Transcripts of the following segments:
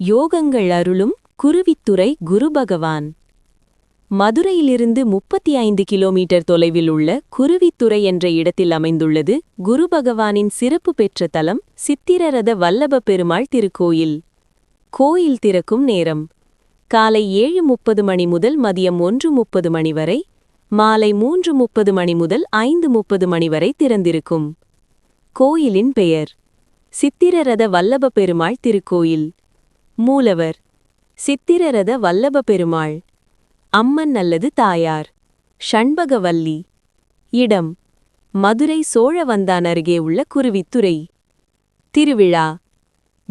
யோகங்கள் அருளும் குருவித்துறை குருபகவான் மதுரையிலிருந்து முப்பத்தி ஐந்து கிலோமீட்டர் தொலைவில் உள்ள குருவித்துறை என்ற இடத்தில் அமைந்துள்ளது குருபகவானின் சிறப்பு பெற்ற தலம் சித்திரரத வல்லப பெருமாள் திருக்கோயில். கோயில் திறக்கும் நேரம். காலை ஏழு முப்பது மணி முதல் மதியம் ஒன்று முப்பது மணி வரை மாலை மூன்று முப்பது மணி முதல் ஐந்து முப்பது மணி வரை திறந்திருக்கும். கோயிலின் பெயர். சித்திரரத வல்லப பெருமாள் திருக்கோயில். மூலவர். சித்திரரத வல்லப பெருமாள். அம்மன் அல்லது தாயார். ஷண்பகவல்லி. இடம். மதுரை சோழவந்தான் அருகே உள்ள குருவித்துறை. திருவிழா.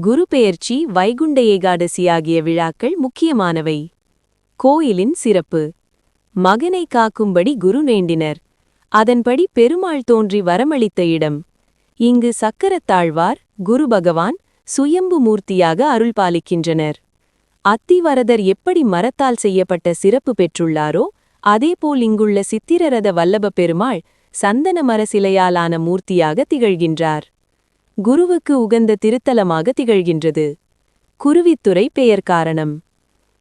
குரு பெயர்ச்சி வைகுண்ட ஏகாதசி ஆகிய விழாக்கள் முக்கியமானவை. கோயிலின் சிறப்பு. மகனை காக்கும்படி குரு வேண்டினர். அதன்படி பெருமாள் தோன்றி வரமளித்த இடம். இங்கு சக்கரத்தாழ்வார் குரு பகவான் சுயம்பு மூர்த்தியாக அருள் பாலிக்கின்றனர் அத்திவரதர் எப்படி மரத்தால் செய்யப்பட்ட சிறப்பு பெற்றுள்ளாரோ அதேபோல் இங்குள்ள சித்திரரத வல்லப பெருமாள் சந்தன மர சிலையாலான மூர்த்தியாக திகழ்கின்றார். குருவுக்கு உகந்த திருத்தலமாக திகழ்கின்றது. குருவித்துறை பெயர் காரணம்.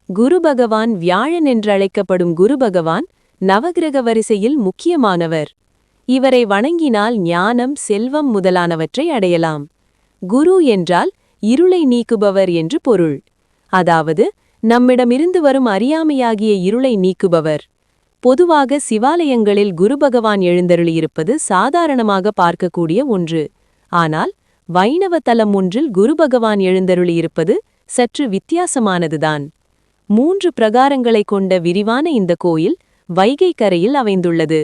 குரு பகவான் வியாழன் என்றழைக்கப்படும் குரு பகவான் நவகிரக வரிசையில் முக்கியமானவர். இவரை வணங்கினால் ஞானம் செல்வம் முதலானவற்றை அடையலாம். குரு என்றால் இருளை நீக்குபவர் என்று பொருள். அதாவது நம்மிடமிருந்து வரும் அறியாமையாகிய இருளை நீக்குபவர். பொதுவாக சிவாலயங்களில் குரு பகவான் எழுந்தருளியிருப்பது சாதாரணமாக பார்க்கக்கூடிய ஒன்று. ஆனால் வைணவ தலம் ஒன்றில் குரு பகவான் எழுந்தருளியிருப்பது சற்று வித்தியாசமானதுதான். மூன்று பிரகாரங்களை கொண்ட விரிவான இந்த கோயில் வைகை கரையில் அமைந்துள்ளது.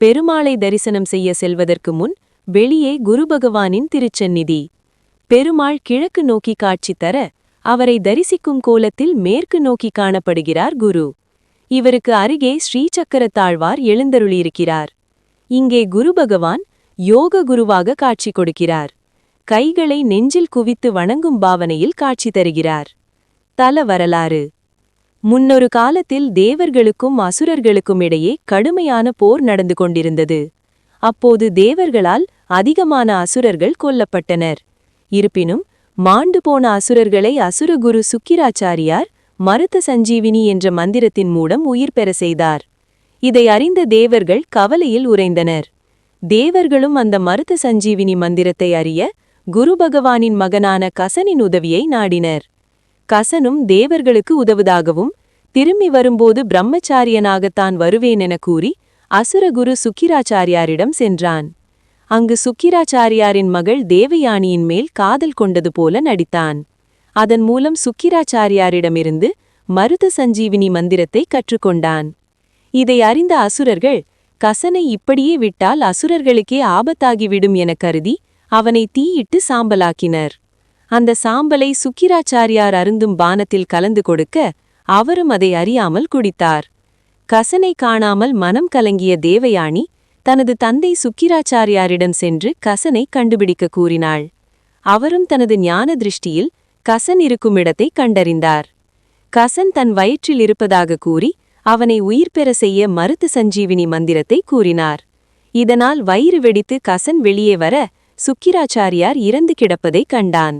பெருமாளை தரிசனம் செய்ய செல்வதற்கு முன் வெளியே குரு பகவானின் திருச்சந்நிதி. பெருமாள் கிழக்கு நோக்கி காட்சி தர அவரை தரிசிக்கும் கோலத்தில் மேற்கு நோக்கி காணப்படுகிறார் குரு. இவருக்கு அருகே ஸ்ரீசக்கரத்தாழ்வார் எழுந்தருளியிருக்கிறார். இங்கே குரு பகவான் யோக குருவாக காட்சி கொடுக்கிறார். கைகளை நெஞ்சில் குவித்து வணங்கும் பாவனையில் காட்சி தருகிறார். தல வரலாறு. முன்னொரு காலத்தில் தேவர்களுக்கும் அசுரர்களுக்கும் இடையே கடுமையான போர் நடந்து கொண்டிருந்தது. அப்போது தேவர்களால் அதிகமான அசுரர்கள் கொல்லப்பட்டனர். இருப்பினும் மாண்டு போன அசுரர்களை அசுரகுரு சுக்கிராச்சாரியார் மருத்த சஞ்சீவினி என்ற மந்திரத்தின் மூலம் உயிர் பெற செய்தார். இதை அறிந்த தேவர்கள் கவலையில் உறைந்தனர். தேவர்களும் அந்த மருத்த சஞ்சீவினி மந்திரத்தை அறிய குரு பகவானின் மகனான கசனின் உதவியை நாடினர். கசனும் தேவர்களுக்கு உதவுதாகவும் திரும்பி வரும்போது பிரம்மச்சாரியனாகத்தான் வருவேன் என கூறி அசுரகுரு சுக்கிராச்சாரியாரிடம் சென்றான். அங்கு சுக்கிராச்சாரியாரின் மகள் தேவயானியின் மேல் காதல் கொண்டது போல நடித்தான். அதன் மூலம் சுக்கிராச்சாரியாரிடமிருந்து மருத சஞ்சீவினி மந்திரத்தை கற்றுக்கொண்டான். இதை அறிந்த அசுரர்கள் கசனை இப்படியே விட்டால் அசுரர்களுக்கே ஆபத்தாகிவிடும் என கருதி அவனை தீயிட்டு சாம்பலாக்கினர். அந்த சாம்பலை சுக்கிராச்சாரியார் அருந்தும் பானத்தில் கலந்து கொடுக்க அவரும் அதை அறியாமல் குடித்தார். கசனை காணாமல் மனம் கலங்கிய தேவயானி தனது தந்தை சுக்கிராச்சாரியாரிடம் சென்று கசனை கண்டுபிடிக்க கூறினாள். அவரும் தனது ஞான திருஷ்டியில் கசன் இருக்கும் இடத்தை கண்டறிந்தார். கசன் தன் வயிற்றில் இருப்பதாக கூறி அவனை உயிர் பெற செய்ய மருத்து சஞ்சீவினி மந்திரத்தை கூறினார். இதனால் வயிறு வெடித்து கசன் வெளியே வர சுக்கிராச்சாரியார் இறந்து கிடப்பதைக் கண்டான்.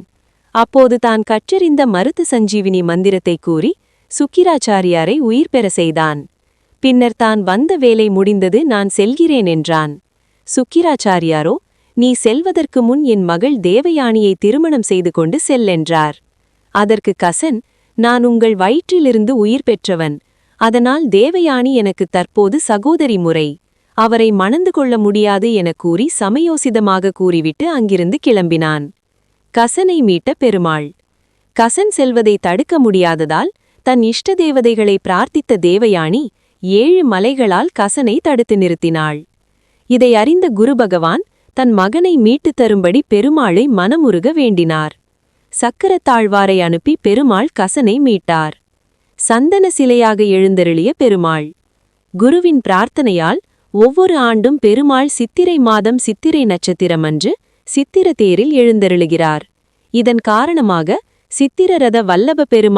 அப்போது தான் கற்றறிந்த மருத்து சஞ்சீவினி மந்திரத்தை கூறி சுக்கிராச்சாரியாரை உயிர் பெற செய்தான். பின்னர் தான் வந்த வேலை முடிந்தது நான் செல்கிறேன் என்றான். சுக்கிராச்சாரியாரோ நீ செல்வதற்கு முன் என் மகள் தேவயானியை திருமணம் செய்து கொண்டு செல்லென்றார் அதற்கு கசன் நான் உங்கள் வயிற்றிலிருந்து உயிர் பெற்றவன். அதனால் தேவயானி எனக்கு தற்போது சகோதரி முறை. அவரை மணந்து கொள்ள முடியாது எனக் கூறி சமயோசிதமாக கூறிவிட்டு அங்கிருந்து கிளம்பினான். கசனை மீட்ட பெருமாள். கசன் செல்வதை தடுக்க முடியாததால் தன் இஷ்ட தேவதைகளை பிரார்த்தித்த தேவயானி ஏழு மலைகளால் கசனை தடுத்து நிறுத்தினாள். இதை அறிந்த குரு பகவான் தன் மகனை மீட்டுத் தரும்படி பெருமாளை மனமுருக வேண்டினார். சக்கரத்தாழ்வாரை அனுப்பி பெருமாள் கசனை மீட்டார். சந்தன சிலையாக எழுந்தருளிய பெருமாள். குருவின் பிரார்த்தனையால் ஒவ்வொரு ஆண்டும் பெருமாள் சித்திரை மாதம் சித்திரை நட்சத்திரமன்று சித்திர தேரில் எழுந்தருளுகிறார். இதன் காரணமாக சித்திரரத வல்லப பெருமாள்